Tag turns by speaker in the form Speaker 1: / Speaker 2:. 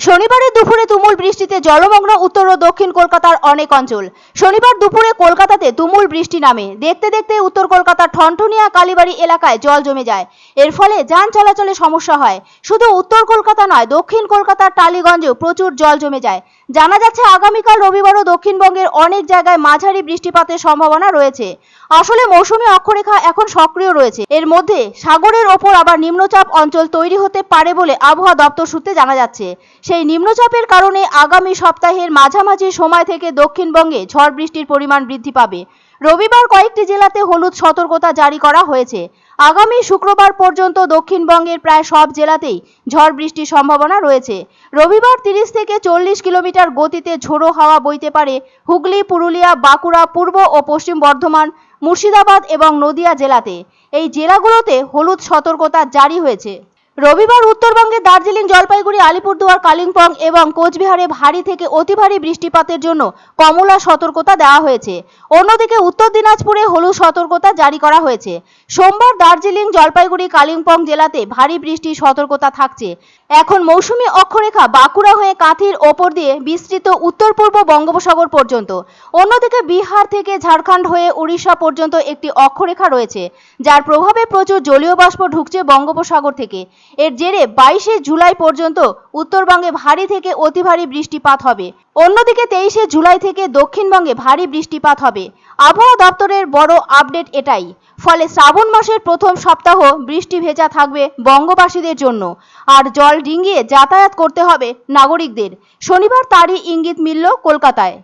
Speaker 1: শনিবারের দুপুরে তুমুল বৃষ্টিতে জলমগ্ন উত্তর ও দক্ষিণ কলকাতার অনেক অঞ্চল। শনিবার দুপুরে কলকাতাতে তুমুল বৃষ্টি নামে। দেখতে দেখতে উত্তর কলকাতার ঠনঠনিয়া কালীবাড়ি এলাকায় জল জমে যায়। এর ফলে যান চলাচলে সমস্যা হয়। শুধু উত্তর কলকাতা নয়, দক্ষিণ কলকাতার টালিগঞ্জেও প্রচুর জল জমে যায়। জানা যাচ্ছে, আগামীকাল রবিবারও দক্ষিণবঙ্গের অনেক জায়গায় মাঝারি বৃষ্টিপাতের সম্ভাবনা রয়েছে। আসলে মৌসুমি অক্ষরেখা এখন সক্রিয় রয়েছে। এর মধ্যে সাগরের ওপর আবার নিম্নচাপ অঞ্চল তৈরি হতে পারে বলে আবহাওয়া দপ্তর সূত্রে জানা যাচ্ছে। সেই নিম্নচাপের কারণে আগামী সপ্তাহের মাঝামাঝি সময় থেকে দক্ষিণবঙ্গে ঝড় বৃষ্টির পরিমাণ বৃদ্ধি পাবে। রবিবার কয়েকটি জেলাতে হলুদ সতর্কতা জারি করা হয়েছে। আগামী শুক্রবার পর্যন্ত দক্ষিণবঙ্গের প্রায় সব জেলাতেই ঝড় বৃষ্টির সম্ভাবনা রয়েছে। রবিবার তিরিশ থেকে চল্লিশ কিলোমিটার গতিতে ঝোড়ো হাওয়া বইতে পারে হুগলি, পুরুলিয়া, বাঁকুড়া, পূর্ব ও পশ্চিম বর্ধমান, মুর্শিদাবাদ এবং নদিয়া জেলাতে। এই জেলাগুলোতে হলুদ সতর্কতা জারি হয়েছে। রবিবার উত্তরবঙ্গের দার্জিলিং, জলপাইগুড়ি, আলিপুরদুয়ার, কালিম্পং এবং কোচবিহারে ভারী থেকে অতি ভারী বৃষ্টিপাতের জন্য কমলা সতর্কতা দেওয়া হয়েছে। অন্যদিকে উত্তর দিনাজপুরে হলুদ সতর্কতা জারি করা হয়েছে। সোমবার দার্জিলিং, জলপাইগুড়ি, কালিম্পং জেলাতে ভারী বৃষ্টির সতর্কতা থাকছে। এখন মৌসুমি অক্ষরেখা বাঁকুড়া হয়ে কাঁথির ওপর দিয়ে বিস্তৃত উত্তর পূর্ব বঙ্গোপসাগর পর্যন্ত। অন্যদিকে বিহার থেকে ঝাড়খণ্ড হয়ে উড়িষ্যা পর্যন্ত একটি অক্ষরেখা রয়েছে, যার প্রভাবে প্রচুর জলীয় বাষ্প ঢুকছে বঙ্গোপসাগর থেকে। এর জেরে বাইশে জুলাই পর্যন্ত উত্তরবঙ্গে ভারী থেকে অতি ভারী বৃষ্টিপাত হবে। অন্যদিকে তেইশে জুলাই থেকে দক্ষিণবঙ্গে ভারী বৃষ্টিপাত হবে। আবহাওয়া দপ্তরের বড় আপডেট এটাই। ফলে শ্রাবণ মাসের প্রথম সপ্তাহ বৃষ্টি ভেজা থাকবে বঙ্গবাসীদের জন্য। আর জল ডিঙ্গিয়ে যাতায়াত করতে হবে নাগরিকদের। শনিবার তারই ইঙ্গিত মিলল কলকাতায়।